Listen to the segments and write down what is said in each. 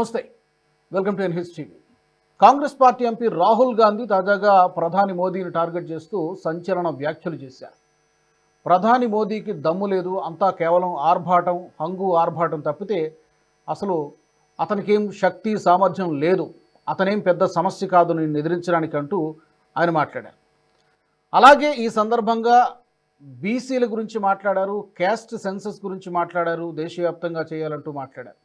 నమస్తే. Welcome to NH TV. Congress party MP Rahul Gandhi తాజాగా ప్రధాని మోదీని టార్గెట్ చేస్తూ సంచలన వ్యాఖ్యలు చేశారు. ప్రధాని మోదీకి దమ్ము లేదు అంతా కేవలం ఆర్భాటం హంగు ఆర్భాటం తప్పితే అసలు అతనికేం శక్తి సామర్థ్యం లేదు. అతనేం పెద్ద సమస్య కాదు నేను ఎదిరించడానికి అంటూ ఆయన మాట్లాడారు. అలాగే ఈ సందర్భంగా బీసీల గురించి మాట్లాడారు క్యాస్ట్ సెన్సస్ గురించి మాట్లాడారు దేశవ్యాప్తంగా చేయాలంటూ మాట్లాడారు.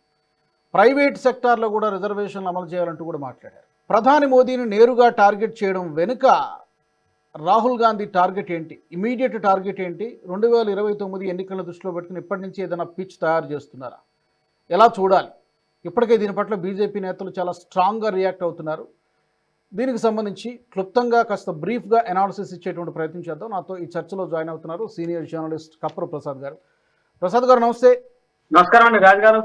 ప్రైవేట్ సెక్టార్లో కూడా రిజర్వేషన్లు అమలు చేయాలంటూ కూడా మాట్లాడారు. ప్రధాని మోదీని నేరుగా టార్గెట్ చేయడం వెనుక రాహుల్ గాంధీ టార్గెట్ ఏంటి? ఇమీడియట్ టార్గెట్ ఏంటి? రెండు వేల ఇరవై తొమ్మిది ఎన్నికల దృష్టిలో పెట్టుకుని ఇప్పటి నుంచి ఏదైనా పిచ్ తయారు చేస్తున్నారా? ఎలా చూడాలి? ఇప్పటికే దీని పట్ల బీజేపీ నేతలు చాలా స్ట్రాంగ్గా రియాక్ట్ అవుతున్నారు. దీనికి సంబంధించి క్లుప్తంగా కాస్త బ్రీఫ్గా అనాలిసిస్ ఇచ్చేటువంటి ప్రయత్నం చేద్దాం. నాతో ఈ చర్చలో జాయిన్ అవుతున్నారు సీనియర్ జర్నలిస్ట్ కప్పర ప్రసాద్ గారు. ప్రసాద్ గారు నమస్తే. నమస్కారం అండి రాజు గారు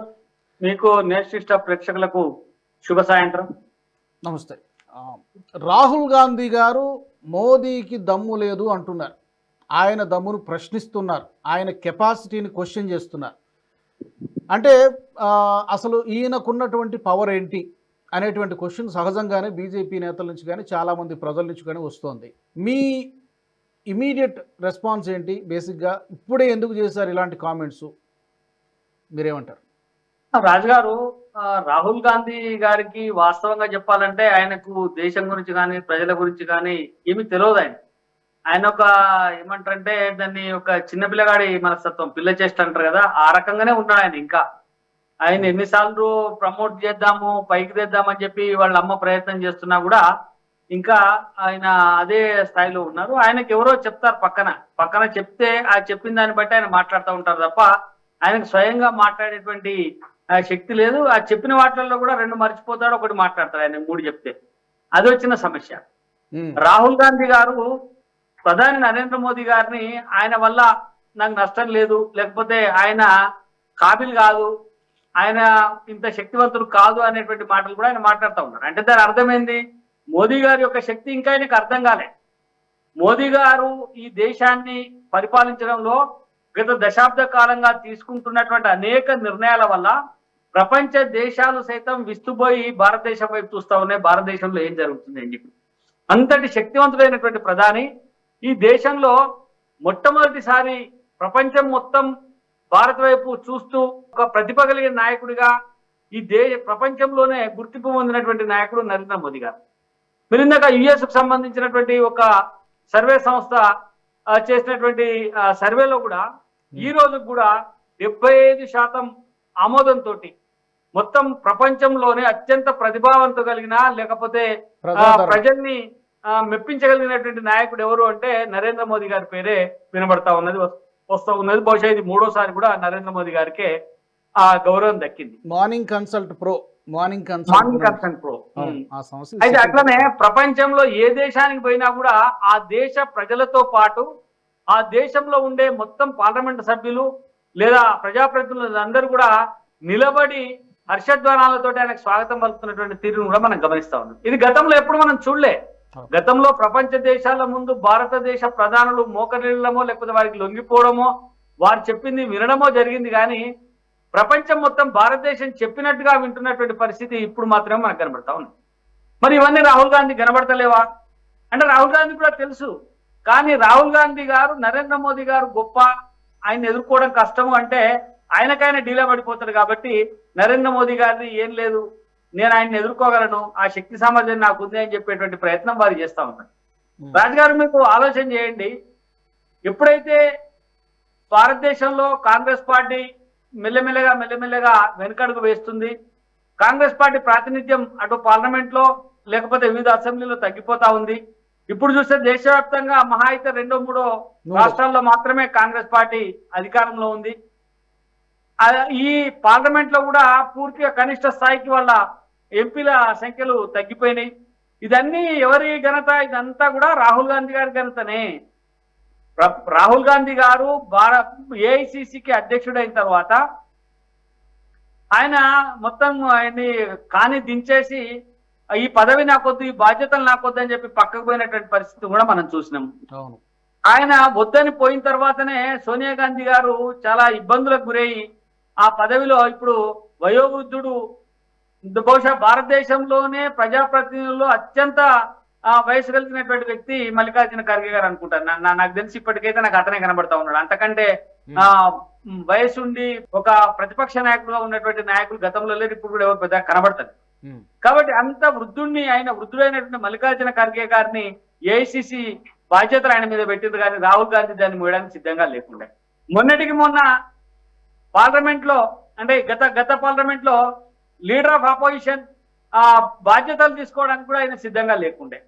మీకు నేషనల్ స్టాఫ్ ప్రేక్షకులకు శుభ సాయంత్రం. నమస్తే. రాహుల్ గాంధీ గారు మోదీకి దమ్ము లేదు అంటున్నారు. ఆయన దమ్మును ప్రశ్నిస్తున్నారు. ఆయన కెపాసిటీని క్వశ్చన్ చేస్తున్నారు. అంటే అసలు ఈయనకున్నటువంటి పవర్ ఏంటి అనేటువంటి క్వశ్చన్ సహజంగానే బీజేపీ నేతల నుంచి కానీ చాలామంది ప్రజల నుంచి కానీ వస్తోంది. మీ ఇమీడియట్ రెస్పాన్స్ ఏంటి? బేసిక్గా ఇప్పుడే ఎందుకు చేశారు ఇలాంటి కామెంట్స్? మీరేమంటారు? రాజు గారు రాహుల్ గాంధీ గారికి వాస్తవంగా చెప్పాలంటే ఆయనకు దేశం గురించి కానీ ప్రజల గురించి కానీ ఏమి తెలియదు ఆయన. ఆయన ఒక ఏమంటారంటే దాన్ని ఒక చిన్న పిల్లగాడి మనస్తత్వం పిల్ల చేస్తా అంటారు కదా ఆ రకంగానే ఉన్నాడు ఆయన ఇంకా. ఆయన ఎన్నిసార్లు ప్రమోట్ చేద్దాము పైకి తెద్దామని చెప్పి వాళ్ళ అమ్మ ప్రయత్నం చేస్తున్నా కూడా ఇంకా ఆయన అదే స్థాయిలో ఉన్నారు. ఆయనకి ఎవరో చెప్తారు పక్కన. పక్కన చెప్తే ఆ చెప్పిన దాన్ని బట్టి ఆయన మాట్లాడుతూ ఉంటారు తప్ప ఆయనకు స్వయంగా మాట్లాడేటువంటి ఆ, శక్తి లేదు. ఆ చెప్పిన వాటిల్లో కూడా రెండు మర్చిపోతాడు ఒకటి మాట్లాడతాడు ఆయన మూడు చెప్తే. అది వచ్చిన సమస్య. రాహుల్ గాంధీ గారు ప్రధాని నరేంద్ర మోదీ గారిని ఆయన వల్ల నాకు నష్టం లేదు లేకపోతే ఆయన కాబిల్ కాదు ఆయన ఇంత శక్తివంతుడు కాదు అనేటువంటి మాటలు కూడా ఆయన మాట్లాడుతూ ఉన్నారు. అంటే దాని అర్థమైంది? మోదీ గారి యొక్క శక్తి ఇంకా ఆయనకు అర్థం కాలే. మోదీ గారు ఈ దేశాన్ని పరిపాలించడంలో గత దశాబ్ద కాలంగా తీసుకుంటున్నటువంటి అనేక నిర్ణయాల వల్ల ప్రపంచ దేశాలు సైతం విస్తుపోయి భారతదేశం వైపు చూస్తా ఉన్నాయి. భారతదేశంలో ఏం జరుగుతుంది అని చెప్పి. అంతటి శక్తివంతుడైనటువంటి ప్రధాని ఈ దేశంలో మొట్టమొదటిసారి ప్రపంచం మొత్తం భారత్ వైపు చూస్తూ ఒక ప్రతిభ కలిగిన నాయకుడిగా ఈ దే ప్రపంచంలోనే గుర్తింపు పొందినటువంటి నాయకుడు నరేంద్ర మోదీ గారు. మీరు ఇందాక యుఎస్కు సంబంధించినటువంటి ఒక సర్వే సంస్థ చేసినటువంటి సర్వేలో కూడా ఈ రోజు కూడా డెబ్బై ఐదు శాతం ఆమోదంతో మొత్తం ప్రపంచంలోనే అత్యంత ప్రతిభావంతం కలిగిన లేకపోతే. ప్రజల్ని మెప్పించగలిగినటువంటి నాయకుడు ఎవరు అంటే నరేంద్ర మోదీ గారి పేరే వినబడతా ఉన్నది వస్- వస్తూ ఉన్నది. బహుశా ఇది మూడోసారి కూడా నరేంద్ర మోదీ గారికి ఆ గౌరవం దక్కింది. Morning consult pro morning morning consult pro. అయితే అట్లనే ప్రపంచంలో ఏ దేశానికి పోయినా కూడా ఆ దేశ ప్రజలతో పాటు ఆ దేశంలో ఉండే మొత్తం పార్లమెంట్ సభ్యులు లేదా ప్రజాప్రతినిధులు అందరూ కూడా నిలబడి హర్షధ్వానాలతో ఆయనకు స్వాగతం పలుకుతున్నటువంటి తీరును కూడా మనం గమనిస్తా ఉన్నాం. ఇది గతంలో ఎప్పుడు మనం చూడలే. గతంలో ప్రపంచ దేశాల ముందు భారతదేశ ప్రధానులు మోకరిల్లమో లేకపోతే వారికి లొంగిపోవడమో వారు చెప్పింది వినడమో జరిగింది కానీ ప్రపంచం మొత్తం భారతదేశం చెప్పినట్టుగా వింటున్నటువంటి పరిస్థితి ఇప్పుడు మాత్రమే మనకు కనబడతా ఉంది. మరి ఇవన్నీ రాహుల్ గాంధీ కనబడతలేవా? అంటే రాహుల్ గాంధీ కూడా తెలుసు. కానీ రాహుల్ గాంధీ గారు నరేంద్ర మోదీ గారు గొప్ప. ఆయన ఎదుర్కోవడం కష్టము అంటే ఆయనకైనా డీలా పడిపోతాడు కాబట్టి నరేంద్ర మోదీ గారిని ఏం లేదు. నేను ఆయన్ని ఎదుర్కోగలను. ఆ శక్తి సామర్థ్యం నాకు ఉంది అని చెప్పేటువంటి ప్రయత్నం వారు చేస్తా ఉన్నారు. రాజుగారు మీకు ఆలోచన చేయండి. ఎప్పుడైతే భారతదేశంలో కాంగ్రెస్ పార్టీ మెల్లమెల్లగా మెల్లమెల్లగా వెనుకడుగు వేస్తుంది కాంగ్రెస్ పార్టీ ప్రాతినిధ్యం అటు పార్లమెంట్లో లేకపోతే వివిధ అసెంబ్లీలో తగ్గిపోతా ఉంది. ఇప్పుడు చూస్తే దేశవ్యాప్తంగా మహా అయితే రెండో మూడో. రాష్ట్రాల్లో మాత్రమే కాంగ్రెస్ పార్టీ అధికారంలో ఉంది. ఈ పార్లమెంట్లో కూడా పూర్తిగా కనిష్ట స్థాయికి వాళ్ళ ఎంపీల సంఖ్యలు తగ్గిపోయినాయి. ఇదన్నీ ఎవరి ఘనత? ఇదంతా కూడా రాహుల్ గాంధీ గారి ఘనతనే. రాహుల్ గాంధీ గారు భారత్ ఏఐసిసికి అధ్యక్షుడైన తర్వాత ఆయన మొత్తం ఆయన్ని కాని దించేసి ఈ పదవి నాకొద్దు ఈ బాధ్యతలు నాకొద్దు అని చెప్పి పక్కకు పోయినటువంటి పరిస్థితి కూడా మనం చూసినాం. ఆయన వద్దని పోయిన తర్వాతనే సోనియా గాంధీ గారు చాలా ఇబ్బందులకు గురయ్యి ఆ పదవిలో ఇప్పుడు వయోవృద్ధుడు బహుశా భారతదేశంలోనే ప్రజాప్రతినిధుల్లో అత్యంత ఆ, వయసు కలిగినటువంటి వ్యక్తి మల్లికార్జున ఖర్గే గారు నా- నాకు తెలిసి ఇప్పటికైతే నాకు అతనే కనబడతా ఉన్నాడు. అంతకంటే ఆ వయసుండి ఒక ప్రతిపక్ష నాయకుడుగా ఉన్నటువంటి నాయకులు గతంలో లేరు ఇప్పుడు కూడా ఎవరు పెద్ద కనబడతారు. కాబట్టి అంత వృద్ధుణ్ణి ఆయన వృద్ధుడైనటువంటి మల్లికార్జున ఖర్గే గారిని ఏఐసిసి బాధ్యతలు ఆయన మీద పెట్టింది కానీ రాహుల్ గాంధీ దాన్ని మోయడానికి సిద్ధంగా లేకుండా. మొన్నటికి మొన్న పార్లమెంట్లో అంటే గత గత పార్లమెంట్లో లీడర్ ఆఫ్ అపోజిషన్ ఆ బాధ్యతలు తీసుకోవడానికి కూడా ఆయన సిద్ధంగా లేకుండే.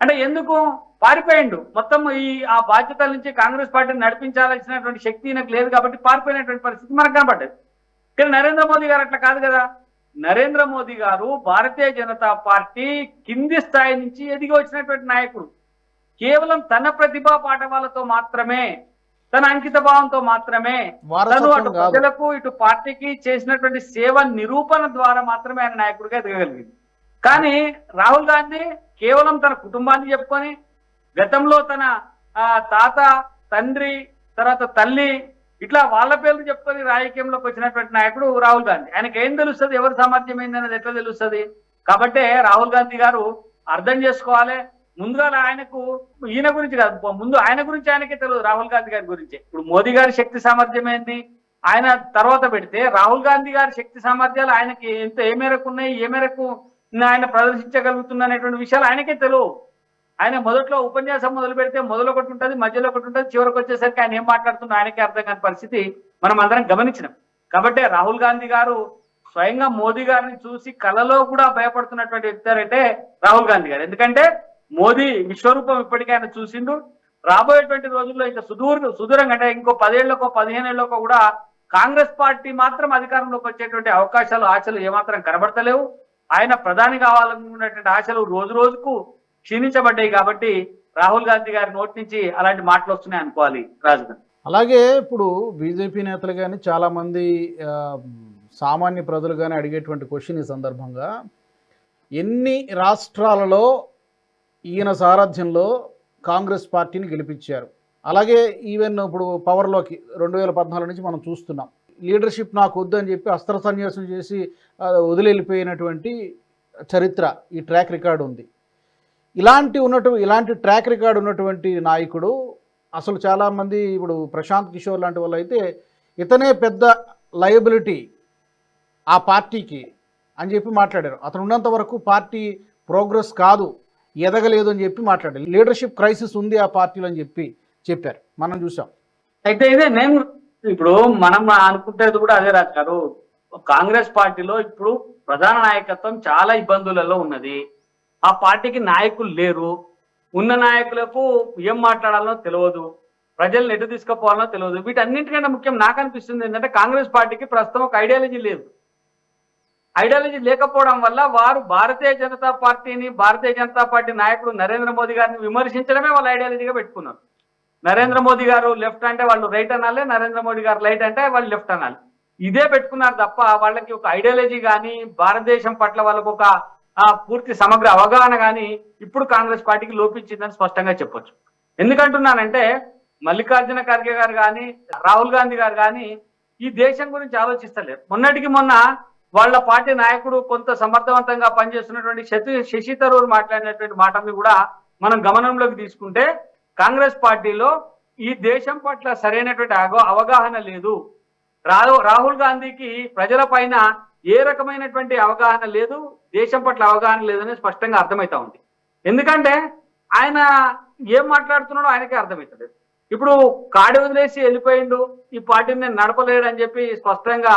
అంటే ఎందుకు? పారిపోయిండు. మొత్తం ఈ ఆ బాధ్యతల నుంచి కాంగ్రెస్ పార్టీని నడిపించాల్సినటువంటి శక్తి నాకు లేదు కాబట్టి పారిపోయినటువంటి పరిస్థితి మనకు కనపడ్డది. కానీ నరేంద్ర మోదీ గారు అట్లా కాదు కదా. నరేంద్ర మోదీ గారు భారతీయ జనతా పార్టీ కింది స్థాయి నుంచి ఎదిగి వచ్చినటువంటి నాయకుడు. కేవలం తన ప్రతిభా పాఠవాలతో మాత్రమే తన అంకిత భావంతో మాత్రమే తను అటు ప్రజలకు ఇటు పార్టీకి చేసినటువంటి సేవ నిరూపణ ద్వారా మాత్రమే ఆయన నాయకుడిగా ఎదగగలిగింది. కానీ రాహుల్ గాంధీ కేవలం తన కుటుంబాన్ని చెప్పుకొని గతంలో తన ఆ, తాత తండ్రి తర్వాత తల్లి ఇట్లా వాళ్ళ పేర్లు చెప్పుకొని రాజకీయంలోకి వచ్చినటువంటి నాయకుడు రాహుల్ గాంధీ. ఆయనకి ఏం తెలుస్తుంది? ఎవరి సామర్థ్యం ఏందనేది ఎట్లా తెలుస్తుంది? కాబట్టే రాహుల్ గాంధీ గారు అర్థం చేసుకోవాలి. ముందుగా ఆయనకు ఈయన గురించి కాదు ముందు ఆయన గురించి ఆయనకే తెలియదు రాహుల్ గాంధీ గారి గురించి. ఇప్పుడు మోదీ గారి శక్తి సామర్థ్యం ఏంది? ఆయన తర్వాత పెడితే రాహుల్ గాంధీ గారి శక్తి సామర్థ్యాలు ఆయనకి ఎంత ఏ మేరకు ఉన్నాయి ఏ మేరకు ఆయన ప్రదర్శించగలుగుతున్న అనేటువంటి విషయాలు ఆయనకే తెలియవు. ఆయన మొదట్లో ఉపన్యాసం మొదలు పెడితే మొదలు ఒకటి ఉంటుంది మధ్యలో ఒకటి ఉంటుంది చివరికి వచ్చేసరికి ఆయన ఏం మాట్లాడుతున్నా ఆయనకే అర్థం కాని పరిస్థితి మనం అందరం గమనించినాం. కాబట్టి రాహుల్ గాంధీ గారు స్వయంగా మోదీ గారిని చూసి కలలో కూడా భయపడుతున్నటువంటి వ్యక్తి అంటే రాహుల్ గాంధీ గారు. ఎందుకంటే మోదీ విశ్వరూపం ఇప్పటికే ఆయన చూసిండు. రాబోయేటువంటి రోజుల్లో ఇంకా సుదూర సుదూరంగా అంటే ఇంకో పదేళ్ళకో పదిహేనేళ్ళకో కూడా కాంగ్రెస్ పార్టీ మాత్రం అధికారంలోకి వచ్చేటువంటి అవకాశాలు ఆశలు ఏమాత్రం కనబడతలేవు. ఆయన ప్రధాని కావాలనుకున్నటువంటి ఆశలు రోజు రోజుకు క్షీణించబడ్డాయి కాబట్టి రాహుల్ గాంధీ గారి నోటి నుంచి అలాంటి మాటలు వస్తున్నాయి అనుకోవాలి రాజధాని. అలాగే ఇప్పుడు బీజేపీ నేతలు కానీ చాలామంది సామాన్య ప్రజలు కానీ అడిగేటువంటి క్వశ్చన్ ఈ సందర్భంగా ఎన్ని రాష్ట్రాలలో ఈయన సారథ్యంలో కాంగ్రెస్ పార్టీని గెలిపించారు. అలాగే ఈవెన్ ఇప్పుడు పవర్లోకి రెండు వేల పద్నాలుగు నుంచి మనం చూస్తున్నాం. లీడర్షిప్ నాకు వద్దని చెప్పి అస్త్ర సన్యాసం చేసి ఆ, చరిత్ర ఈ ట్రాక్ రికార్డు ఉంది. ఇలాంటి ఉన్నటు ఇలాంటి ట్రాక్ రికార్డు ఉన్నటువంటి నాయకుడు అసలు చాలామంది ఇప్పుడు ప్రశాంత్ కిషోర్ లాంటి వాళ్ళు అయితే ఇతనే పెద్ద లయబిలిటీ ఆ పార్టీకి అని చెప్పి మాట్లాడారు. అతను ఉన్నంత వరకు పార్టీ ప్రోగ్రెస్ కాదు. ఎదగలేదు అని చెప్పి మాట్లాడారు. లీడర్షిప్ క్రైసిస్ ఉంది ఆ పార్టీలో అని చెప్పి చెప్పారు. మనం చూసాం. అయితే ఇదే నేను ఇప్పుడు మనం అనుకుంటేది కూడా అదే రాజు గారు. కాంగ్రెస్ పార్టీలో ఇప్పుడు ప్రధాన నాయకత్వం చాలా ఇబ్బందులలో ఉన్నది. ఆ పార్టీకి నాయకులు లేరు. ఉన్న నాయకులకు ఏం మాట్లాడాలో తెలియదు. ప్రజల్ని ఎటు తీసుకుపోవాలో తెలియదు. వీటన్నింటికంటే ముఖ్యం నాకు అనిపిస్తుంది ఏంటంటే కాంగ్రెస్ పార్టీకి ప్రస్తుతం ఒక ఐడియాలజీ లేదు. ఐడియాలజీ లేకపోవడం వల్ల వారు భారతీయ జనతా పార్టీని భారతీయ జనతా పార్టీ నాయకుడు నరేంద్ర మోదీ గారిని విమర్శించడమే వాళ్ళ ఐడియాలజీగా పెట్టుకున్నారు. నరేంద్ర మోదీ గారు లెఫ్ట్ అంటే వాళ్ళు రైట్ అనాలి నరేంద్ర మోడీ గారు రైట్ అంటే వాళ్ళు లెఫ్ట్ అనాలి. ఇదే పెట్టుకున్నారు తప్ప వాళ్ళకి ఒక ఐడియాలజీ కానీ భారతదేశం పట్ల వాళ్ళకు ఒక పూర్తి సమగ్ర అవగాహన కానీ ఇప్పుడు కాంగ్రెస్ పార్టీకి లోపించిందని స్పష్టంగా చెప్పొచ్చు. ఎందుకంటున్నానంటే మల్లికార్జున ఖర్గే గారు కానీ రాహుల్ గాంధీ గారు కానీ ఈ దేశం గురించి ఆలోచిస్తలేరు. మొన్నటికి మొన్న వాళ్ళ పార్టీ నాయకుడు కొంత సమర్థవంతంగా పనిచేస్తున్నటువంటి శశి శశి తరూర్ మాట్లాడినటువంటి మాటల్ని కూడా మనం గమనంలోకి తీసుకుంటే కాంగ్రెస్ పార్టీలో ఈ దేశం పట్ల సరైనటువంటి అవగాహన లేదు. రాహుల్ గాంధీకి ప్రజల పైన ఏ రకమైనటువంటి అవగాహన లేదు దేశం పట్ల అవగాహన లేదని స్పష్టంగా అర్థమవుతా ఉంది. ఎందుకంటే ఆయన ఏం మాట్లాడుతున్నాడో ఆయనకే అర్థమవుతుంది ఇప్పుడు కాడి వదిలేసి వెళ్ళిపోయిండు ఈ పార్టీని నేను నడపలేడు అని చెప్పి స్పష్టంగా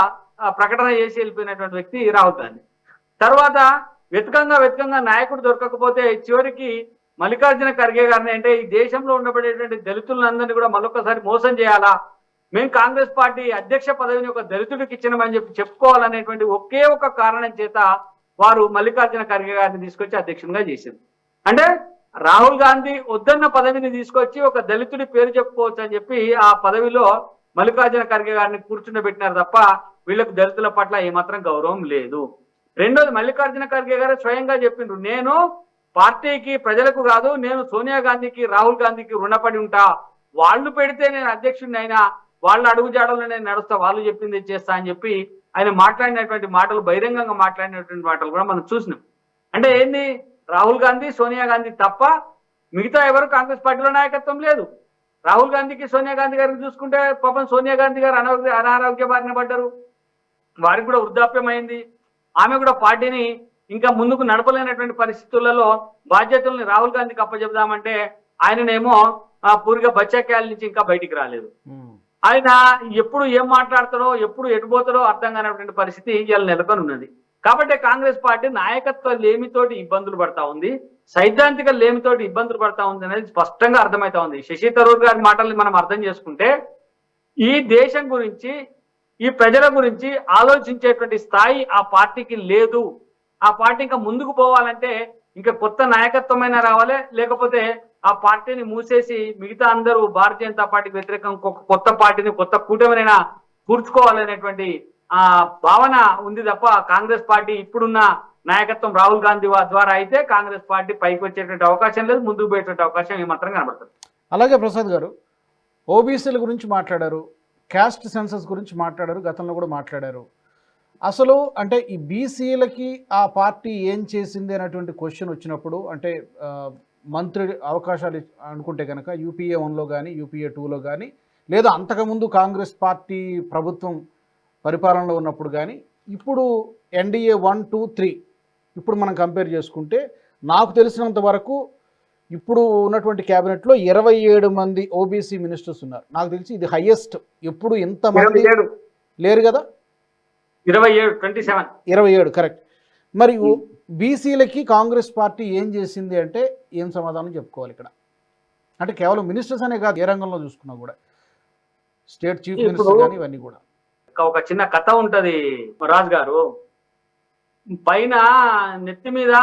ప్రకటన చేసి వెళ్ళిపోయినటువంటి వ్యక్తి రాహుల్ గాంధీ. తర్వాత వెతకంగా వెతకంగా నాయకుడు దొరకకపోతే చివరికి మల్లికార్జున ఖర్గే గారిని అంటే ఈ దేశంలో ఉండబడేటువంటి దళితులందరినీ కూడా మరొకసారి మోసం చేయాలా? మేము కాంగ్రెస్ పార్టీ అధ్యక్ష పదవిని ఒక దళితుడికి ఇచ్చినామని చెప్పి చెప్పుకోవాలనేటువంటి ఒకే ఒక కారణం చేత వారు మల్లికార్జున ఖర్గే గారిని తీసుకొచ్చి అధ్యక్షునిగా చేసింది అంటే రాహుల్ గాంధీ వద్దన్న పదవిని తీసుకొచ్చి ఒక దళితుడి పేరు చెప్పుకోవచ్చు అని చెప్పి ఆ పదవిలో మల్లికార్జున ఖర్గే గారిని కూర్చుండబెట్టినారు తప్ప వీళ్ళకు దళితుల పట్ల ఏమాత్రం గౌరవం లేదు. రెండోది మల్లికార్జున ఖర్గే గారు స్వయంగా చెప్పిండ్రు నేను పార్టీకి ప్రజలకు కాదు నేను సోనియా గాంధీకి రాహుల్ గాంధీకి రుణపడి ఉంటా. వాళ్ళు పెడితే నేను అధ్యక్షుడిని అయినా వాళ్ళ అడుగుజాడల్లో నేను నడుస్తా వాళ్ళు చెప్పింది చేస్తా అని చెప్పి ఆయన మాట్లాడినటువంటి మాటలు బహిరంగంగా మాట్లాడినటువంటి మాటలు కూడా మనం చూసినాం. అంటే ఏంది? రాహుల్ గాంధీ సోనియా గాంధీ తప్ప మిగతా ఎవరు కాంగ్రెస్ పార్టీలో నాయకత్వం లేదు. రాహుల్ గాంధీకి సోనియా గాంధీ గారిని చూసుకుంటే పాపం సోనియా గాంధీ గారు అనారోగ్య అనారోగ్య బారిన పడ్డారు. వారికి కూడా వృద్ధాప్యం అయింది ఆమె కూడా పార్టీని ఇంకా ముందుకు నడపలేనటువంటి పరిస్థితులలో బాధ్యతల్ని రాహుల్ గాంధీకి అప్పచెబుదామంటే ఆయననేమో ఆ పూరిగా బచ్చాక్యాల నుంచి ఇంకా బయటికి రాలేదు. ఆయన ఎప్పుడు ఏం మాట్లాడతాడో ఎప్పుడు ఎటుపోతాడో అర్థం కానటువంటి పరిస్థితి ఇవాళ నెలకొని ఉన్నది. కాబట్టి కాంగ్రెస్ పార్టీ నాయకత్వ లేమితోటి ఇబ్బందులు పడతా ఉంది. సైద్ధాంతిక లేమితోటి ఇబ్బందులు పడతా ఉంది అనేది స్పష్టంగా అర్థమవుతా ఉంది. శశి తరూర్ గారి మాటల్ని మనం అర్థం చేసుకుంటే ఈ దేశం గురించి ఈ ప్రజల గురించి ఆలోచించేటువంటి స్థాయి ఆ పార్టీకి లేదు. ఆ పార్టీ ఇంకా ముందుకు పోవాలంటే ఇంకా కొత్త నాయకత్వమైన రావాలి లేకపోతే ఆ పార్టీని మూసేసి మిగతా అందరూ భారతీయ జనతా పార్టీకి వ్యతిరేకం కొత్త పార్టీని కొత్త కూటమినైనా కూర్చుకోవాలనేటువంటి ఆ భావన ఉంది తప్ప కాంగ్రెస్ పార్టీ ఇప్పుడున్న నాయకత్వం రాహుల్ గాంధీ ద్వారా అయితే కాంగ్రెస్ పార్టీ పైకి వచ్చేటువంటి అవకాశం లేదు ముందుకు పోయేటువంటి అవకాశం ఏమాత్రం కనబడుతుంది అలాగే ప్రసాద్ గారు ఓబీసీల గురించి మాట్లాడారు. క్యాస్ట్ సెన్సస్ గురించి మాట్లాడారు గతంలో కూడా మాట్లాడారు. అసలు అంటే ఈ బీసీలకి ఆ పార్టీ ఏం చేసింది అనేటువంటి క్వశ్చన్ వచ్చినప్పుడు అంటే మంత్రి అవకాశాలు అనుకుంటే కనుక యూపీఏ వన్లో కానీ యూపీఏ టూలో కానీ లేదా అంతకుముందు కాంగ్రెస్ పార్టీ ప్రభుత్వం పరిపాలనలో ఉన్నప్పుడు కానీ ఇప్పుడు ఎన్డీఏ వన్ టూ త్రీ ఇప్పుడు మనం కంపేర్ చేసుకుంటే నాకు తెలిసినంత వరకు ఇప్పుడు ఉన్నటువంటి క్యాబినెట్లో ఇరవై ఏడు మంది ఓబీసీ మినిస్టర్స్ ఉన్నారు. నాకు తెలిసి ఇది హైయెస్ట్ ఎప్పుడు ఇరవై ఏడు. లేరు కదా? ఇరవై ఏడు ట్వంటీ సెవెన్. ఇరవై ఏడు కరెక్ట్. మరి బీసీలకి కాంగ్రెస్ పార్టీ ఏం చేసింది అంటే ఏం సమాధానం చెప్పుకోవాలి ఇక్కడ? అంటే కేవలం మినిస్టర్స్ అనే కాదు ఏ రంగంలో చూసుకున్నా కూడా. స్టేట్ చీఫ్ మినిస్టర్ కానీ ఇవన్నీ కూడా. ఒక చిన్న కథ ఉంటది రాజు గారు పైన నెత్తి మీద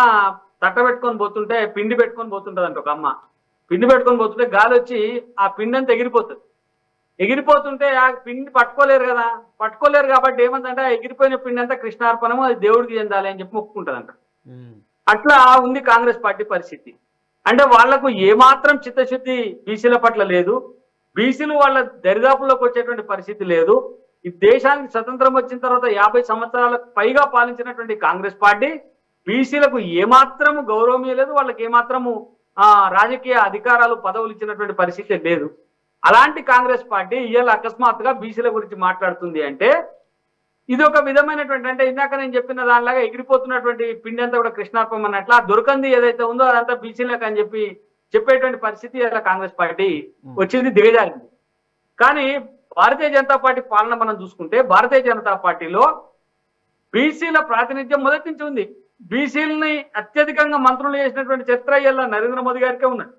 తట్ట పెట్టుకొని పోతుంటే పిండి పెట్టుకొని పోతుంటది అంట ఒక అమ్మ. పిండి పెట్టుకొని పోతుంటే గాలి వచ్చి ఆ పిండి అంతా ఎగిరిపోతుంది. ఎగిరిపోతుంటే ఆ పిండి పట్టుకోలేరు కదా. పట్టుకోలేరు కాబట్టి ఏమందంటే ఆ ఎగిరిపోయిన పిండి అంతా కృష్ణార్పణము అది దేవుడికి చెందాలి అని చెప్పి మొక్కుకుంటదంట అట్లా ఉంది కాంగ్రెస్ పార్టీ పరిస్థితి. అంటే వాళ్ళకు ఏమాత్రం చిత్తశుద్ధి బీసీల పట్ల లేదు. బీసీలు వాళ్ళ దరిదాపుల్లోకి వచ్చేటువంటి పరిస్థితి లేదు. ఈ దేశానికి స్వతంత్రం వచ్చిన తర్వాత యాభై సంవత్సరాలకు పైగా పాలించినటువంటి కాంగ్రెస్ పార్టీ బీసీలకు ఏమాత్రము గౌరవం లేదు వాళ్ళకి ఏమాత్రము ఆ రాజకీయ అధికారాలు పదవులు ఇచ్చినటువంటి పరిస్థితి లేదు. అలాంటి కాంగ్రెస్ పార్టీ ఇవాళ అకస్మాత్తుగా బీసీల గురించి మాట్లాడుతుంది అంటే ఇది ఒక విధమైనటువంటి అంటే ఇందాక నేను చెప్పిన దానిలాగా ఎగిరిపోతున్నటువంటి పిండి అంతా కూడా కృష్ణార్పం అన్నట్లు ఆ దొరకంది ఏదైతే ఉందో అదంతా బీసీలకు అని చెప్పి చెప్పేటువంటి పరిస్థితి ఇలా కాంగ్రెస్ పార్టీ వచ్చింది దిగజారింది. కానీ భారతీయ జనతా పార్టీ పాలన మనం చూసుకుంటే భారతీయ జనతా పార్టీలో బీసీల ప్రాతినిధ్యం మొదటి నుంచి ఉంది. బీసీలని అత్యధికంగా మంత్రులు చేసినటువంటి చరిత్ర ఇలా నరేంద్ర మోదీ గారికే ఉన్నది.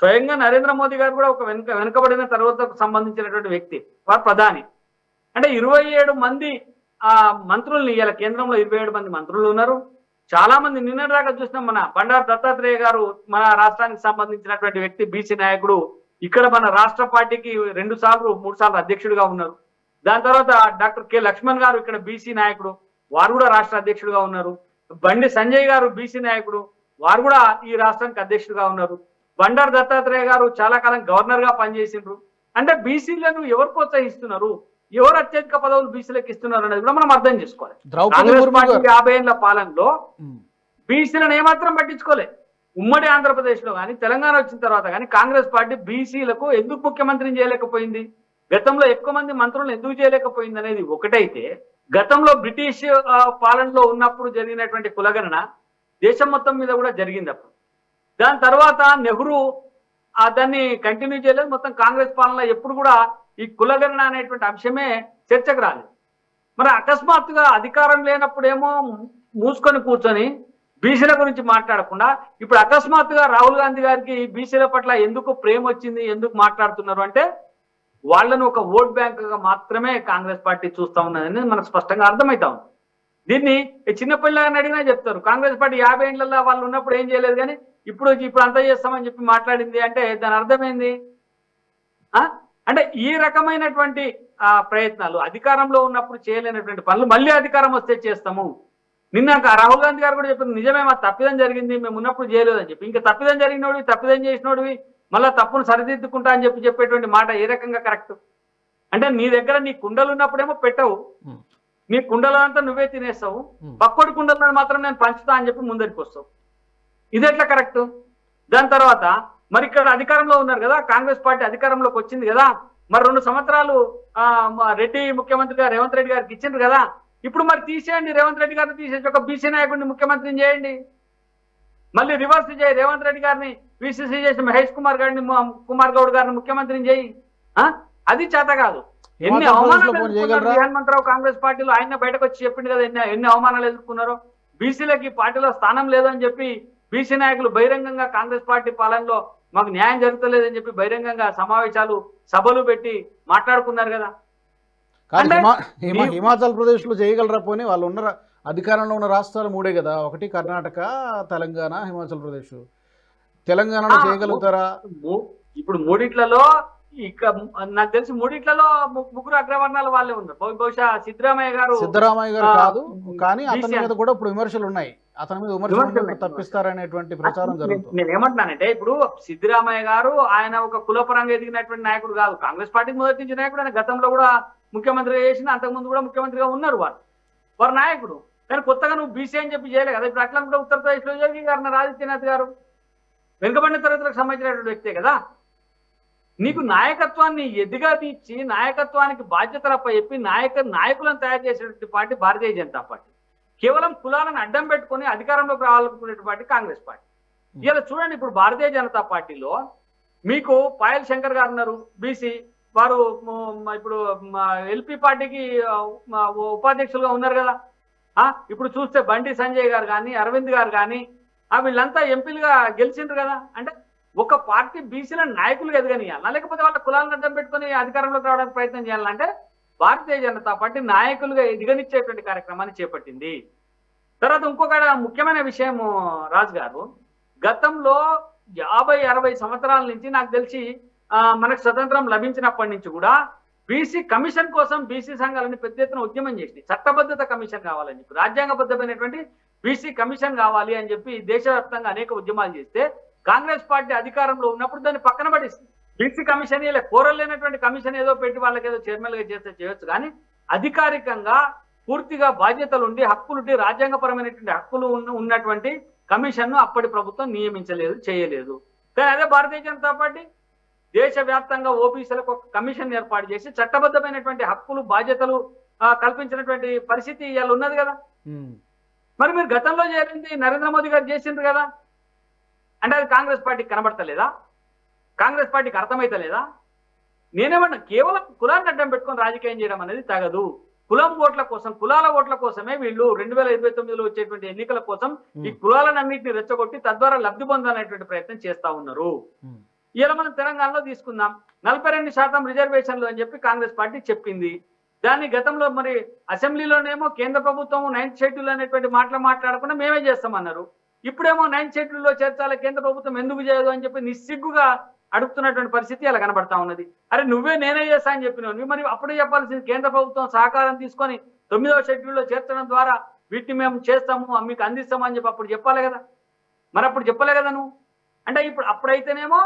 స్వయంగా నరేంద్ర మోదీ గారు కూడా ఒక వెనుక వెనుకబడిన తర్వాత సంబంధించినటువంటి వ్యక్తి వారు ప్రధాని. అంటే ఇరవై ఏడు మంది ఆ మంత్రుల్ని ఇలా కేంద్రంలో ఇరవై ఏడు మంది మంత్రులు ఉన్నారు. చాలా మంది నిన్నటిదాకా చూసినాం మన బండారు దత్తాత్రేయ గారు మన రాష్ట్రానికి సంబంధించినటువంటి వ్యక్తి బీసీ నాయకుడు ఇక్కడ మన రాష్ట్ర పార్టీకి రెండు సార్లు మూడు సార్లు అధ్యక్షుడిగా ఉన్నారు. దాని తర్వాత డాక్టర్ కె లక్ష్మణ్ గారు ఇక్కడ బీసీ నాయకుడు వారు కూడా రాష్ట్ర అధ్యక్షుడిగా ఉన్నారు. బండి సంజయ్ గారు బీసీ నాయకుడు వారు కూడా ఈ రాష్ట్రానికి అధ్యక్షుడిగా ఉన్నారు. బండారు దత్తాత్రేయ గారు చాలా కాలం గవర్నర్గా పనిచేసిండ్రు. అంటే బీసీలను ఎవరు ప్రోత్సహిస్తున్నారు? ఎవరు అత్యధిక పదవులు బీసీలకు ఇస్తున్నారు అనేది కూడా మనం అర్థం చేసుకోవాలి. కాంగ్రెస్ పార్టీ యాభై ఏళ్ళ పాలనలో. బీసీలను ఏమాత్రం పట్టించుకోలే. ఉమ్మడి ఆంధ్రప్రదేశ్లో కానీ తెలంగాణ వచ్చిన తర్వాత కానీ కాంగ్రెస్ పార్టీ బీసీలకు ఎందుకు ముఖ్యమంత్రిని చేయలేకపోయింది? గతంలో ఎక్కువ మంది మంత్రులను ఎందుకు చేయలేకపోయింది అనేది ఒకటైతే గతంలో బ్రిటిష్ పాలనలో ఉన్నప్పుడు జరిగినటువంటి కులగణన దేశం మొత్తం మీద కూడా జరిగింది అప్పుడు. దాని తర్వాత నెహ్రూ ఆ దాన్ని కంటిన్యూ చేయలేదు. మొత్తం కాంగ్రెస్ పాలన ఎప్పుడు కూడా ఈ కులగణన అనేటువంటి అంశమే చర్చకు రాలేదు. మరి అకస్మాత్తుగా అధికారం లేనప్పుడేమో మూసుకొని కూర్చొని బీసీల గురించి మాట్లాడకుండా ఇప్పుడు అకస్మాత్తుగా రాహుల్ గాంధీ గారికి బీసీల పట్ల ఎందుకు ప్రేమ వచ్చింది ఎందుకు మాట్లాడుతున్నారు అంటే వాళ్ళను ఒక ఓట్ బ్యాంక్గా మాత్రమే కాంగ్రెస్ పార్టీ చూస్తా ఉన్నదని మనకు స్పష్టంగా అర్థమవుతా ఉంది. దీన్ని ఈ చిన్న అడిగినా చెప్తారు. కాంగ్రెస్ పార్టీ యాభై ఏళ్ళల్లో వాళ్ళు ఉన్నప్పుడు ఏం చేయలేదు కానీ ఇప్పుడు ఇప్పుడు అంతా చేస్తామని చెప్పి మాట్లాడింది అంటే దాని అర్థమైంది? ఆ? అంటే ఈ రకమైనటువంటి ఆ ప్రయత్నాలు అధికారంలో ఉన్నప్పుడు చేయలేనటువంటి పనులు మళ్ళీ అధికారం వస్తే చేస్తాము. నిన్న రాహుల్ గాంధీ గారు కూడా చెప్పారు నిజమే మా తప్పిదం జరిగింది మేము ఉన్నప్పుడు చేయలేదని చెప్పి. ఇంకా తప్పిదం జరిగినోడివి తప్పిదం చేసినోడివి మళ్ళీ తప్పును సరిదిద్దుకుంటా అని చెప్పి చెప్పేటువంటి మాట ఏ రకంగా కరెక్ట్? అంటే నీ దగ్గర నీ కుండలు ఉన్నప్పుడేమో పెట్టవు. నీ కుండలో అంతా నువ్వే తినేస్తావు. పక్కోడి కుండలను మాత్రం నేను పంచుతా అని చెప్పి ముందరికి వస్తావు. ఇది ఎట్లా కరెక్ట్? దాని తర్వాత మరి ఇక్కడ అధికారంలో ఉన్నారు కదా కాంగ్రెస్ పార్టీ అధికారంలోకి వచ్చింది కదా మరి రెండు సంవత్సరాలు రెడ్డి ముఖ్యమంత్రిగా రేవంత్ రెడ్డి గారికి ఇచ్చిండ్రు కదా ఇప్పుడు మరి తీసేయండి రేవంత్ రెడ్డి గారిని తీసేసి ఒక బీసీ నాయకుడిని ముఖ్యమంత్రిని చేయండి. మళ్ళీ రివర్స్ చేయి రేవంత్ రెడ్డి గారిని పిసిసి చేసి మహేష్ కుమార్ గారిని కుమార్ గౌడ్ గారిని ముఖ్యమంత్రిని చేయి. ఆ? అది చేత కాదు. ఎన్ని అవమానాలు? హనుమంతరావు కాంగ్రెస్ పార్టీలో? ఆయన బయటకు వచ్చి చెప్పిండు కదా ఎన్ని ఎన్ని అవమానాలు ఎదుర్కొన్నారో? బీసీలకి పార్టీలో స్థానం లేదని చెప్పి బీసీ నాయకులు బహిరంగంగా కాంగ్రెస్ పార్టీ పాలనలో మాకు న్యాయం జరుగుతలేదని చెప్పి బహిరంగంగా సమావేశాలు సభలు పెట్టి మాట్లాడుకున్నారు కదా. హిమాచల్ ప్రదేశ్లో చేయగలరా పోనీ? వాళ్ళు ఉన్న అధికారంలో ఉన్న రాష్ట్రాలు మూడే కదా. ఒకటి కర్ణాటక తెలంగాణ హిమాచల్ ప్రదేశ్. తెలంగాణలో చేయగలుగుతారా? ఇప్పుడు మూడిట్లలో ఇక నాకు తెలిసి మూడిట్లలో ముగ్గురు అగ్రవర్ణాల వాళ్ళే ఉన్నారు. బహు- బహుశా సిద్ధరామయ్య గారు సిద్ధరామయ్య గారు కాదు కానీ అతని మీద కూడా ఇప్పుడు విమర్శలు ఉన్నాయి. అతని మీద విమర్శలు. తప్పిస్తారనేటువంటి ప్రచారం జరుగుతుంది. నేను ఏమంటున్నానంటే ఇప్పుడు సిద్ధరామయ్య గారు ఆయన ఒక కులపరంగా ఎదిగినటువంటి నాయకుడు కాదు. కాంగ్రెస్ పార్టీకి మొదటి నుంచి నాయకుడు ఆయన గతంలో కూడా ముఖ్యమంత్రిగా చేసిన అంతకుముందు కూడా ముఖ్యమంత్రిగా ఉన్నారు వారు వారు నాయకుడు. కానీ కొత్తగా నువ్వు బీసీ అని చెప్పి చేయలే కదా. ఇప్పుడు అట్లా కూడా ఉత్తరప్రదేశ్లో యోగి గారు ఆదిత్యనాథ్ గారు. వెనుకబడిన తరగతులకు సంబంధించినటువంటి వ్యక్తే కదా? నీకు నాయకత్వాన్ని ఎదిగా తీర్చి నాయకత్వానికి బాధ్యతలపై చెప్పి నాయక నాయకులను తయారు చేసేటువంటి పార్టీ భారతీయ జనతా పార్టీ. కేవలం కులాలను అడ్డం పెట్టుకొని అధికారంలోకి రావాలనుకునే పార్టీ కాంగ్రెస్ పార్టీ. ఇలా చూడండి ఇప్పుడు భారతీయ జనతా పార్టీలో మీకు పాయల్ శంకర్ గారు ఉన్నారు బీసీ వారు ఇప్పుడు ఎల్పి పార్టీకి ఉపాధ్యక్షులుగా ఉన్నారు కదా? ఆ ఇప్పుడు చూస్తే బండి సంజయ్ గారు కానీ అరవింద్ గారు కానీ ఆ వీళ్ళంతా ఎంపీలుగా గెలిచిండ్రు కదా. అంటే ఒక పార్టీ బీసీల నాయకులుగా ఎదగనియాలా లేకపోతే వాళ్ళ కులాలను అడ్డం పెట్టుకొని అధికారంలోకి రావడానికి ప్రయత్నం చేయాలంటే భారతీయ జనతా పార్టీ నాయకులుగా ఎదిగనిచ్చేటువంటి కార్యక్రమాన్ని చేపట్టింది. తర్వాత ఇంకొక ముఖ్యమైన విషయం రాజు గారు. గతంలో యాభై అరవై సంవత్సరాల నుంచి నాకు తెలిసి మనకు స్వతంత్రం లభించినప్పటి నుంచి కూడా బీసీ కమిషన్ కోసం బీసీ సంఘాలని పెద్ద ఎత్తున ఉద్యమం చేసింది. చట్టబద్ధత కమిషన్ కావాలని రాజ్యాంగబద్ధమైనటువంటి బీసీ కమిషన్ కావాలి అని చెప్పి దేశవ్యాప్తంగా అనేక ఉద్యమాలు చేస్తే కాంగ్రెస్ పార్టీ అధికారంలో ఉన్నప్పుడు దాన్ని పక్కన పడేసింది. బీసీ కమిషన్ ఇలా కోరలేనటువంటి కమిషన్ ఏదో పెట్టి వాళ్ళకి ఏదో చైర్మన్గా చేస్తే చేయొచ్చు కానీ అధికారికంగా పూర్తిగా బాధ్యతలు ఉండి హక్కులుండి రాజ్యాంగపరమైనటువంటి హక్కులు ఉన్నటువంటి కమిషన్ను అప్పటి ప్రభుత్వం నియమించలేదు చేయలేదు. కానీ అదే భారతీయ జనతా పార్టీ దేశవ్యాప్తంగా ఓబీసీలకు ఒక కమిషన్ ఏర్పాటు చేసి చట్టబద్ధమైనటువంటి హక్కులు బాధ్యతలు కల్పించినటువంటి పరిస్థితి ఇవాళ ఉన్నది కదా. మరి మీరు గతంలో చేరింది నరేంద్ర మోదీ గారు చేసిండ్రు కదా? అంటే అది కాంగ్రెస్ పార్టీకి కనబడతలేదా? కాంగ్రెస్ పార్టీకి అర్థమైతలేదా? నేనేమన్నా కేవలం కులాన్ని అడ్డం పెట్టుకొని రాజకీయం చేయడం అనేది తగదు. కులం ఓట్ల కోసం కులాల ఓట్ల కోసమే వీళ్ళు రెండు వేల ఇరవై తొమ్మిదిలో వచ్చేటువంటి ఎన్నికల కోసం ఈ కులాలన్నింటినీ రెచ్చగొట్టి తద్వారా లబ్ధి పొందాలనేటువంటి ప్రయత్నం చేస్తా ఉన్నారు. ఇలా మనం తెలంగాణలో తీసుకుందాం. నలభై రెండు శాతం రిజర్వేషన్లు అని చెప్పి కాంగ్రెస్ పార్టీ చెప్పింది. దాన్ని గతంలో మరి అసెంబ్లీలోనేమో కేంద్ర ప్రభుత్వం నైన్త్ షెడ్యూల్ అనేటువంటి మాటలు మాట్లాడకుండా మేమే చేస్తామన్నారు. ఇప్పుడేమో నైన్త్ షెడ్యూల్లో చేర్చాలి కేంద్ర ప్రభుత్వం ఎందుకు చేయదు అని చెప్పి నిస్సిగ్గుగా అడుగుతున్నటువంటి పరిస్థితి అలా కనబడతా ఉన్నది. అరే నువ్వే నేనే చేస్తా అని చెప్పినావు. మరి అప్పుడే చెప్పాల్సింది కేంద్ర ప్రభుత్వం సహకారం తీసుకొని తొమ్మిదవ షెడ్యూల్లో చేర్చడం ద్వారా వీటిని మేము చేస్తాము మీకు అందిస్తాము అని చెప్పి అప్పుడు చెప్పాలి కదా. మరి అప్పుడు చెప్పలే కదా నువ్వు? అంటే ఇప్పుడు అప్పుడైతేనేమో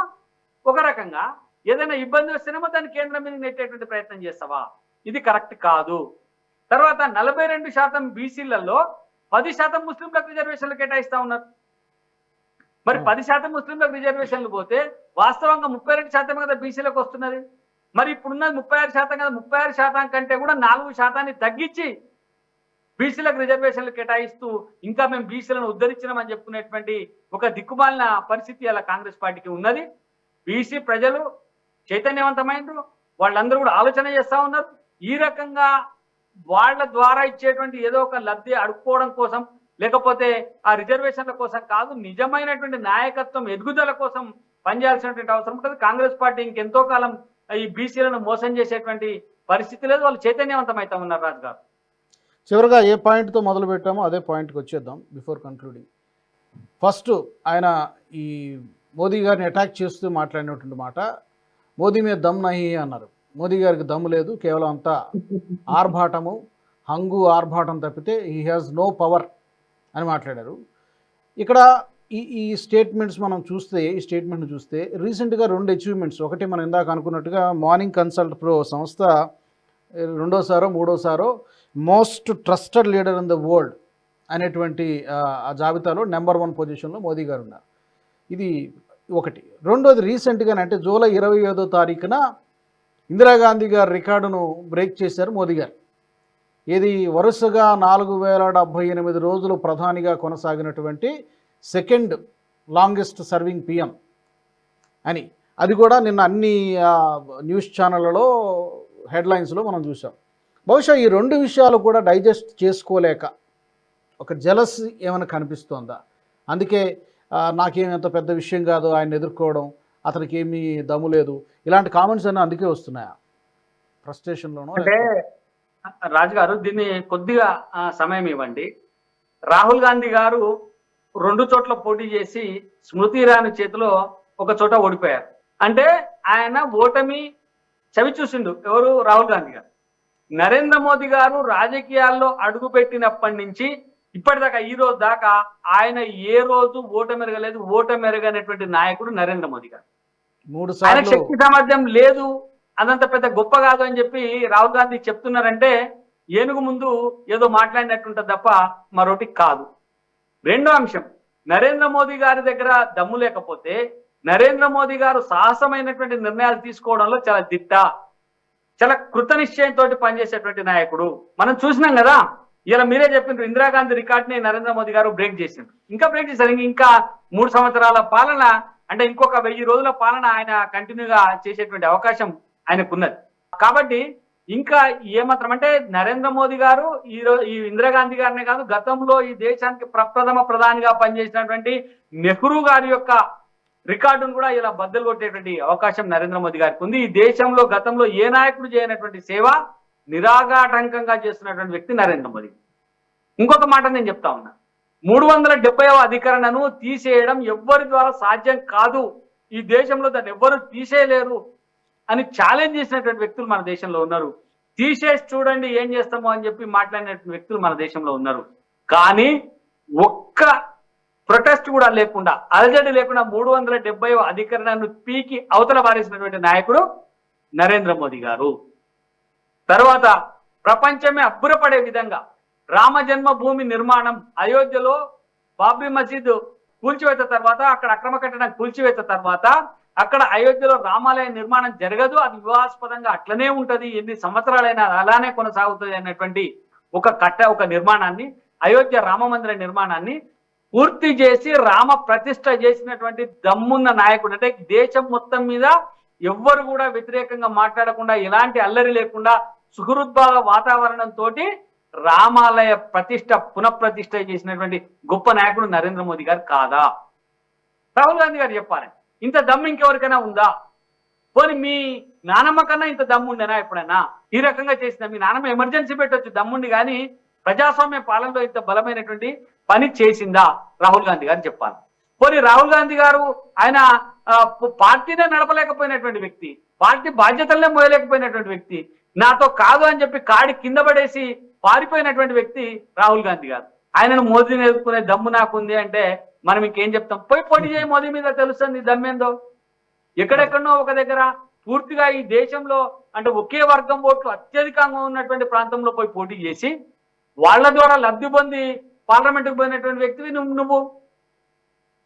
ఒక రకంగా ఏదైనా ఇబ్బంది వస్తేనేమో దాన్ని కేంద్రం మీద నెట్టేటువంటి ప్రయత్నం చేస్తావా? ఇది కరెక్ట్ కాదు. తర్వాత నలభై రెండు శాతం బీసీలలో పది శాతం ముస్లింలకు రిజర్వేషన్లు కేటాయిస్తా ఉన్నారు. మరి. పది శాతం ముస్లింలకు రిజర్వేషన్లు పోతే వాస్తవంగా ముప్పై రెండు శాతం కదా బీసీలకు వస్తున్నది. మరి ఇప్పుడున్నది ముప్పై ఆరు శాతం కదా ముప్పై ఆరు శాతం కంటే కూడా నాలుగు శాతాన్ని తగ్గించి బీసీలకు రిజర్వేషన్లు కేటాయిస్తూ ఇంకా మేము బీసీలను ఉద్ధరించినామని చెప్పుకునేటువంటి ఒక దిక్కుమాలిన పరిస్థితి అలా కాంగ్రెస్ పార్టీకి ఉన్నది. బీసీ ప్రజలు చైతన్యవంతమైనరు వాళ్ళందరూ కూడా ఆలోచన చేస్తా ఉన్నారు. ఈ రకంగా వాళ్ళ ద్వారా ఇచ్చేటువంటి ఏదో ఒక లబ్ధి అడుక్కోవడం కోసం లేకపోతే ఆ రిజర్వేషన్ల కోసం కాదు నిజమైనటువంటి నాయకత్వం ఎదుగుదల కోసం పనిచేయాల్సినటువంటి అవసరం ఉంటుంది. కాంగ్రెస్ పార్టీ ఇంకెంతో కాలం ఈ బీసీలను మోసం చేసేటువంటి పరిస్థితి లేదు. వాళ్ళు చైతన్యవంతమైతా ఉన్నారు రాజు గారు చివరిగా ఏ పాయింట్తో మొదలు పెట్టామో అదే పాయింట్కి వచ్చేద్దాం బిఫోర్ కంక్లూడింగ్ ఫస్ట్ ఆయన ఈ మోదీ గారిని అటాక్ చేస్తూ మాట్లాడినటువంటి మాట మోదీ మీద దమ్ నహి అన్నారు. మోదీ గారికి దమ్ము లేదు కేవలం అంతా ఆర్భాటము హంగు ఆర్భాటం తప్పితే హీ హ్యాస్ నో పవర్ అని మాట్లాడారు. ఇక్కడ ఈ ఈ స్టేట్మెంట్స్ మనం చూస్తే ఈ స్టేట్మెంట్ చూస్తే రీసెంట్గా రెండు అచీవ్మెంట్స్ ఒకటి మనం ఇందాక అనుకున్నట్టుగా మార్నింగ్ కన్సల్ట్ ప్రో సంస్థ రెండోసారో మూడోసారో most trusted leader in the world అనేటువంటి ఆ, జాబితాలో నెంబర్ వన్ పొజిషన్లో మోదీ గారు ఉన్నారు. ఇది ఒకటి. రెండోది రీసెంట్గా అంటే జూలై ఇరవై ఐదో తారీఖున ఇందిరాగాంధీ గారి రికార్డును బ్రేక్ చేశారు మోదీ గారు. ఇది వరుసగా నాలుగు వేల డెబ్భై ఎనిమిది రోజులు ప్రధానిగా కొనసాగినటువంటి సెకండ్ లాంగెస్ట్ సర్వింగ్ పిఎం అని. అది కూడా నిన్న అన్ని న్యూస్ ఛానళ్ళలో హెడ్లైన్స్లో మనం చూసాం బహుశా ఈ రెండు విషయాలు కూడా డైజెస్ట్ చేసుకోలేక ఒక జలస్ ఏమైనా కనిపిస్తోందా? అందుకే నాకేమి అంత పెద్ద విషయం కాదు ఆయన ఎదుర్కోవడం అతనికి ఏమీ దమ్ము లేదు. ఇలాంటి కామెంట్స్ అన్నీ అందుకే వస్తున్నాయా? ఫ్రస్ట్రేషన్లోనో అంటే రాజు గారు దీన్ని కొద్దిగా సమయం ఇవ్వండి. రాహుల్ గాంధీ గారు రెండు చోట్ల పోటీ చేసి స్మృతి ఇరానీ చేతిలో ఒక చోట ఓడిపోయారు. అంటే ఆయన ఓటమి చవి చూసిండు. ఎవరు? రాహుల్ గాంధీ గారు. నరేంద్ర మోదీ గారు రాజకీయాల్లో అడుగు పెట్టినప్పటి నుంచి ఇప్పటిదాకా ఈ రోజు దాకా ఆయన ఏ రోజు ఓటమెరగలేదు ఓటమెరగనటువంటి నాయకుడు నరేంద్ర మోదీ గారు. మూడు సార్లు శక్తి సామర్థ్యం లేదు అదంత పెద్ద గొప్ప కాదు అని చెప్పి రాహుల్ గాంధీ చెప్తున్నారంటే ఏనుగు ముందు ఏదో మాట్లాడినట్టుంటది తప్ప మరొకటి కాదు. రెండో అంశం నరేంద్ర మోదీ గారి దగ్గర దమ్ము లేకపోతే నరేంద్ర మోదీ గారు సాహసమైనటువంటి నిర్ణయాలు తీసుకోవడంలో చాలా దిట్ట చాలా కృత నిశ్చయంతో పనిచేసేటువంటి నాయకుడు. మనం చూసినాం కదా ఇలా మీరే చెప్పిండ్రు ఇందిరాగాంధీ రికార్డ్ని నరేంద్ర మోదీ గారు బ్రేక్ చేసిండ్రు. ఇంకా బ్రేక్ చేశారు. ఇంకా మూడు సంవత్సరాల పాలన అంటే ఇంకొక వెయ్యి రోజుల పాలన ఆయన కంటిన్యూగా చేసేటువంటి అవకాశం ఆయనకున్నది. కాబట్టి ఇంకా ఏమాత్రం అంటే నరేంద్ర మోదీ గారు ఈ రోజు ఈ ఇందిరాగాంధీ గారినే కాదు గతంలో ఈ దేశానికి ప్రప్రథమ ప్రధానిగా పనిచేసినటువంటి నెహ్రూ గారి యొక్క రికార్డును కూడా ఇలా బద్దలు కొట్టేటువంటి అవకాశం నరేంద్ర మోదీ గారికి ఉంది. ఈ దేశంలో గతంలో ఏ నాయకుడు చేయనటువంటి సేవ నిరాఘాటంకంగా చేస్తున్నటువంటి వ్యక్తి నరేంద్ర మోదీ. ఇంకొక మాట నేను చెప్తా ఉన్నా. మూడు వందల డెబ్బైవ అధికరణను తీసేయడం ఎవ్వరి ద్వారా సాధ్యం కాదు. ఈ దేశంలో దాన్ని ఎవ్వరు తీసేయలేరు అని ఛాలెంజ్ చేసినటువంటి వ్యక్తులు మన దేశంలో ఉన్నారు. తీసేసి చూడండి ఏం చేస్తామో అని చెప్పి మాట్లాడినటువంటి వ్యక్తులు మన దేశంలో ఉన్నారు. కానీ ఒక్క ప్రొటెస్ట్ కూడా లేకుండా అలజడి లేకుండా మూడు వందల డెబ్బై అధికరణను పీకి అవతల పారేసినటువంటి నాయకుడు నరేంద్ర మోదీ గారు. తర్వాత ప్రపంచమే అబ్బురపడే విధంగా రామ జన్మభూమి నిర్మాణం అయోధ్యలో బాబ్రీ మసీద్ కూల్చివేత తర్వాత అక్కడ అక్రమ కట్టడం కూల్చివేత తర్వాత అక్కడ అయోధ్యలో రామాలయ నిర్మాణం జరగదు అది వివాదాస్పదంగా అట్లనే ఉంటది ఎన్ని సంవత్సరాలైనా అలానే కొనసాగుతుంది అన్నటువంటి ఒక కట్ట ఒక నిర్మాణాన్ని అయోధ్య రామ మందిర నిర్మాణాన్ని పూర్తి చేసి రామ ప్రతిష్ట చేసినటువంటి దమ్మున్న నాయకుడు అంటే దేశం మొత్తం మీద ఎవ్వరు కూడా వ్యతిరేకంగా మాట్లాడకుండా ఎలాంటి అల్లరి లేకుండా సుహృద్భావ వాతావరణంతో రామాలయ ప్రతిష్ట పునఃప్రతిష్ట చేసినటువంటి గొప్ప నాయకుడు నరేంద్ర మోదీ గారు కాదా? రాహుల్ గాంధీ గారు చెప్పాలి. ఇంత దమ్ము ఇంకెవరికైనా ఉందా? పోనీ మీ నానమ్మ కన్నా ఇంత దమ్ము ఉండేనా ఎప్పుడైనా? ఈ రకంగా చేసిన మీ నానమ్మ ఎమర్జెన్సీ పెట్టొచ్చు దమ్ముండి కానీ ప్రజాస్వామ్య పాలనలో ఇంత బలమైనటువంటి పని చేసిందా? రాహుల్ గాంధీ గారు చెప్పాలి. పోనీ రాహుల్ గాంధీ గారు ఆయన పార్టీనే నడపలేకపోయినటువంటి వ్యక్తి పార్టీ బాధ్యతలనే మోయలేకపోయినటువంటి వ్యక్తి నాతో కాదు అని చెప్పి కాడి కింద పడేసి పారిపోయినటువంటి వ్యక్తి రాహుల్ గాంధీ గారు. ఆయనను మోదీని ఎదుర్కొనే దమ్ము నాకుంది అంటే మనం ఇంకేం చెప్తాం? పోయి పోటీ చేయి మోదీ మీద తెలుస్తుంది దమ్మేందో? ఎక్కడెక్కడనో ఒక దగ్గర పూర్తిగా ఈ దేశంలో అంటే ఒకే వర్గం ఓట్లు అత్యధికంగా ఉన్నటువంటి ప్రాంతంలో పోయి పోటీ చేసి వాళ్ళ ద్వారా లబ్ధి పొంది పార్లమెంటుకు పోయినటువంటి వ్యక్తివి నువ్వు నువ్వు.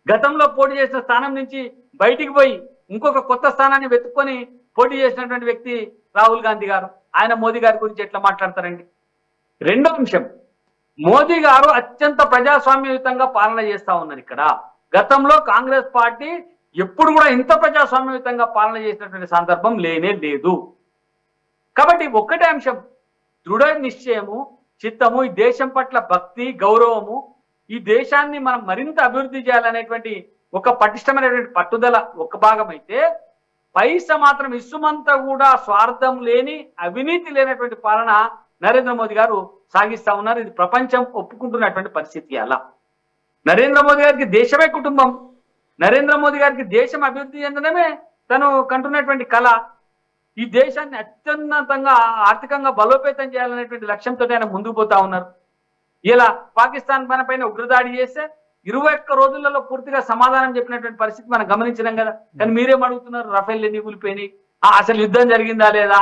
గతంలో పోటీ చేసిన స్థానం నుంచి బయటికి పోయి ఇంకొక కొత్త స్థానాన్ని వెతుక్కొని పోటీ చేసినటువంటి వ్యక్తి రాహుల్ గాంధీ గారు. ఆయన మోదీ గారి గురించి ఎట్లా మాట్లాడతారండి? రెండో అంశం. మోదీ గారు అత్యంత ప్రజాస్వామ్యయుతంగా పాలన చేస్తా ఉన్నారు ఇక్కడ. గతంలో కాంగ్రెస్ పార్టీ ఎప్పుడు కూడా ఇంత ప్రజాస్వామ్యయుతంగా పాలన చేసినటువంటి సందర్భం లేనే లేదు. కాబట్టి ఒక్కటే అంశం. దృఢ నిశ్చయము చిత్తము ఈ దేశం పట్ల భక్తి గౌరవము ఈ దేశాన్ని మనం మరింత అభివృద్ధి చేయాలనేటువంటి ఒక పటిష్టమైనటువంటి పట్టుదల ఒక భాగం అయితే పైస మాత్రం ఇసుమంతా కూడా స్వార్థం లేని అవినీతి లేనటువంటి పాలన నరేంద్ర మోదీ గారు సాగిస్తా ఉన్నారు. ఇది ప్రపంచం ఒప్పుకుంటున్నటువంటి పరిస్థితి అలా. నరేంద్ర మోదీ గారికి దేశమే కుటుంబం. నరేంద్ర మోదీ గారికి దేశం అభివృద్ధి చెందడమే తను కంటున్నటువంటి కళ. ఈ దేశాన్ని అత్యున్నతంగా ఆర్థికంగా బలోపేతం చేయాలనేటువంటి లక్ష్యంతో ఆయన ముందుకు పోతా ఉన్నారు. ఇలా పాకిస్తాన్ మన పైన ఉగ్రదాడి చేస్తే ఇరవై ఒక్క రోజులలో పూర్తిగా సమాధానం చెప్పినటువంటి పరిస్థితి మనం గమనించినాం కదా. కానీ మీరేం అడుగుతున్నారు? రఫేల్ ఎన్ని కూలిపోయినాయి? ఆ, అసలు యుద్ధం జరిగిందా లేదా?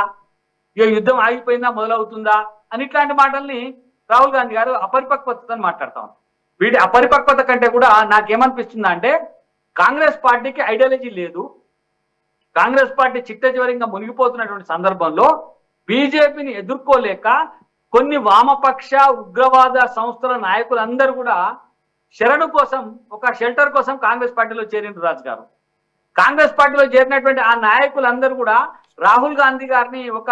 ఇక యుద్ధం ఆగిపోయిందా మొదలవుతుందా అని ఇట్లాంటి మాటల్ని రాహుల్ గాంధీ గారు అపరిపక్వతని మాట్లాడతా ఉన్నారు. వీటి అపరిపక్వత కంటే కూడా నాకేమనిపిస్తుందా అంటే కాంగ్రెస్ పార్టీకి ఐడియాలజీ లేదు. కాంగ్రెస్ పార్టీ చిట్ట చివరిగా మునిగిపోతున్నటువంటి సందర్భంలో బీజేపీని ఎదుర్కోలేక కొన్ని వామపక్ష ఉగ్రవాద సంస్థల నాయకులందరూ కూడా శరణు కోసం ఒక షెల్టర్ కోసం కాంగ్రెస్ పార్టీలో చేరిండ్రు రాజు గారు. కాంగ్రెస్ పార్టీలో చేరినటువంటి ఆ నాయకులందరూ కూడా రాహుల్ గాంధీ గారిని ఒక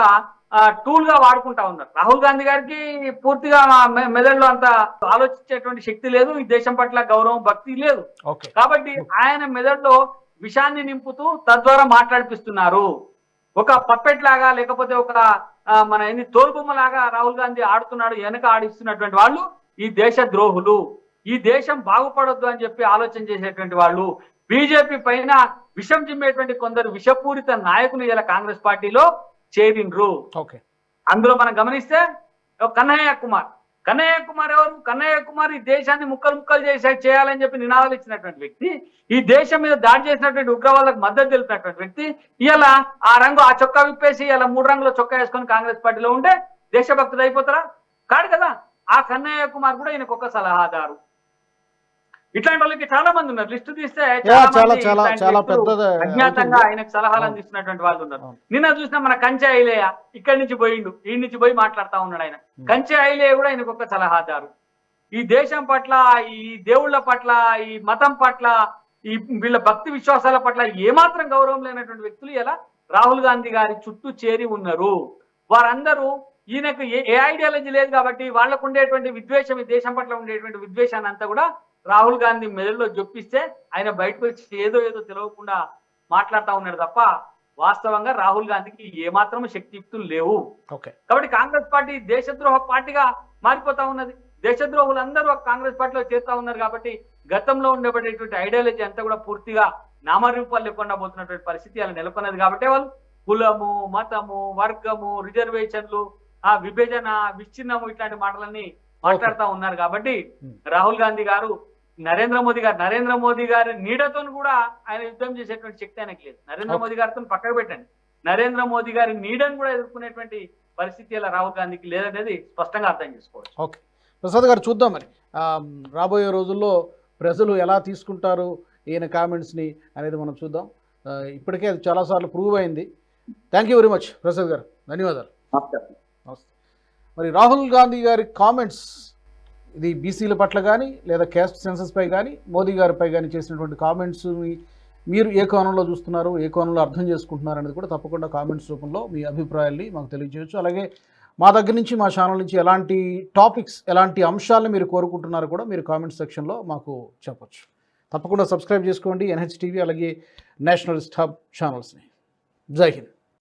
టూల్గా వాడుకుంటా ఉన్నారు. రాహుల్ గాంధీ గారికి పూర్తిగా మెదడులో అంత ఆలోచించేటువంటి శక్తి లేదు. ఈ దేశం పట్ల గౌరవం భక్తి లేదు. కాబట్టి ఆయన మెదడులో విషాన్ని నింపుతూ తద్వారా మాట్లాడిపిస్తున్నారు. ఒక పప్పెట్ లాగా లేకపోతే ఒక మన ఏంది తోలుబొమ్మ లాగా రాహుల్ గాంధీ ఆడుతున్నాడు వెనక ఆడిస్తున్నటువంటి వాళ్ళు ఈ దేశ ద్రోహులు. ఈ దేశం బాగుపడొద్దు అని చెప్పి ఆలోచన చేసేటువంటి వాళ్ళు. బీజేపీ పైన విషం చిమ్మేటువంటి కొందరు విషపూరిత నాయకులు ఇలా కాంగ్రెస్ పార్టీలో చేరిండ్రు ఓకే. అందులో మనం గమనిస్తే కన్నయ్య కుమార్. కన్నయ్య కుమార్ ఎవరు? కన్నయ్య కుమార్ ఈ దేశాన్ని ముక్కలు ముక్కలు చేసే చేయాలని చెప్పి నినాదాలు ఇచ్చినటువంటి వ్యక్తి ఈ దేశం మీద దాడి చేసినటువంటి ఉగ్రవాదులకు మద్దతు తెలిపినటువంటి వ్యక్తి ఇలా ఆ రంగు ఆ చొక్కా విప్పేసి ఇలా మూడు రంగుల చొక్కా వేసుకొని కాంగ్రెస్ పార్టీలో ఉంటే దేశభక్తుడు అయిపోతారా? కాదు కదా. ఆ కన్నయ్య కుమార్ కూడా ఈయనకు ఒక సలహాదారు. ఇట్లాంటి వాళ్ళకి చాలా మంది ఉన్నారు లిస్టు తీస్తే చాలా చాలా చాలా పెద్దది అజ్ఞాతంగా. ఆయనకు సలహాలు. అందిస్తున్నటువంటి వాళ్ళు ఉన్నారు. నిన్న చూసిన మన కంచె ఐలేయ ఇక్కడి నుంచి పోయిండు ఈ నుంచి పోయి మాట్లాడుతా ఉన్నాడు ఆయన. కంచె ఐలేయ కూడా ఆయనకు ఒక సలహాదారు ఈ దేశం పట్ల ఈ దేవుళ్ళ పట్ల ఈ మతం పట్ల ఈ వీళ్ళ భక్తి విశ్వాసాల పట్ల ఏమాత్రం గౌరవం లేనటువంటి వ్యక్తులు ఇలా రాహుల్ గాంధీ గారి చుట్టూ చేరి ఉన్నారు వారందరూ ఈయనకు ఏ ఏ ఐడియాలజీ లేదు కాబట్టి వాళ్ళకు ఉండేటువంటి విద్వేషం ఈ దేశం పట్ల ఉండేటువంటి విద్వేషాన్ని అంతా కూడా రాహుల్ గాంధీ మెదడులో జొప్పిస్తే ఆయన బయటకు వచ్చి ఏదో ఏదో తెలియకుండా మాట్లాడుతా ఉన్నాడు తప్ప వాస్తవంగా రాహుల్ గాంధీకి ఏమాత్రం శక్తియుక్తులు లేవు. కాబట్టి కాంగ్రెస్ పార్టీ దేశద్రోహ పార్టీగా మారిపోతా ఉన్నది. దేశద్రోహులందరూ ఒక కాంగ్రెస్ పార్టీలో చేస్తా ఉన్నారు కాబట్టి గతంలో ఉండబడేటువంటి ఐడియాలజీ అంతా కూడా పూర్తిగా నామరూపాలు లేకుండా పోతున్నటువంటి పరిస్థితి అలా నెలకొన్నది కాబట్టి వాళ్ళు కులము మతము వర్గము రిజర్వేషన్లు ఆ విభజన విచ్ఛిన్నము ఇట్లాంటి మాటలన్నీ మాట్లాడుతూ ఉన్నారు కాబట్టి. రాహుల్ గాంధీ గారు నరేంద్ర మోదీ గారు నరేంద్ర మోదీ గారి నీడతో కూడా ఆయన యుద్ధం చేసేటువంటి శక్తి ఆయనకి లేదు. నరేంద్ర. మోదీ గారితో పక్కకు పెట్టండి. నరేంద్ర మోదీ గారి నీడను కూడా ఎదుర్కొనేటువంటి పరిస్థితి ఇలా రాహుల్ గాంధీకి లేదనేది స్పష్టంగా అర్థం చేసుకోవచ్చు. ఓకే. ప్రసాద్ గారు చూద్దాం మరి. రాబోయే రోజుల్లో ప్రజలు ఎలా తీసుకుంటారు ఈయన కామెంట్స్ని అనేది మనం చూద్దాం. ఇప్పటికే అది చాలాసార్లు ప్రూవ్ అయింది. Thank you very much Prasad గారు. ధన్యవాదాలు. నమస్తే. మరి రాహుల్ గాంధీ గారి కామెంట్స్ ఇది బీసీల పట్ల కానీ లేదా క్యాస్ట్ సెన్సస్పై కానీ మోదీ గారిపై కానీ చేసినటువంటి కామెంట్స్ని మీరు ఏ కోణంలో చూస్తున్నారు ఏ కోణంలో అర్థం చేసుకుంటున్నారు అనేది కూడా తప్పకుండా కామెంట్స్ రూపంలో మీ అభిప్రాయాల్ని మాకు తెలియజేయచ్చు. అలాగే మా దగ్గర నుంచి మా ఛానల్ నుంచి ఎలాంటి టాపిక్స్ ఎలాంటి అంశాలను మీరు కోరుకుంటున్నారో కూడా మీరు కామెంట్ సెక్షన్లో మాకు చెప్పచ్చు. తప్పకుండా సబ్స్క్రైబ్ చేసుకోండి ఎన్హెచ్ టీవీ అలాగే నేషనల్ స్టాప్ ఛానల్స్ని. జై హింద్.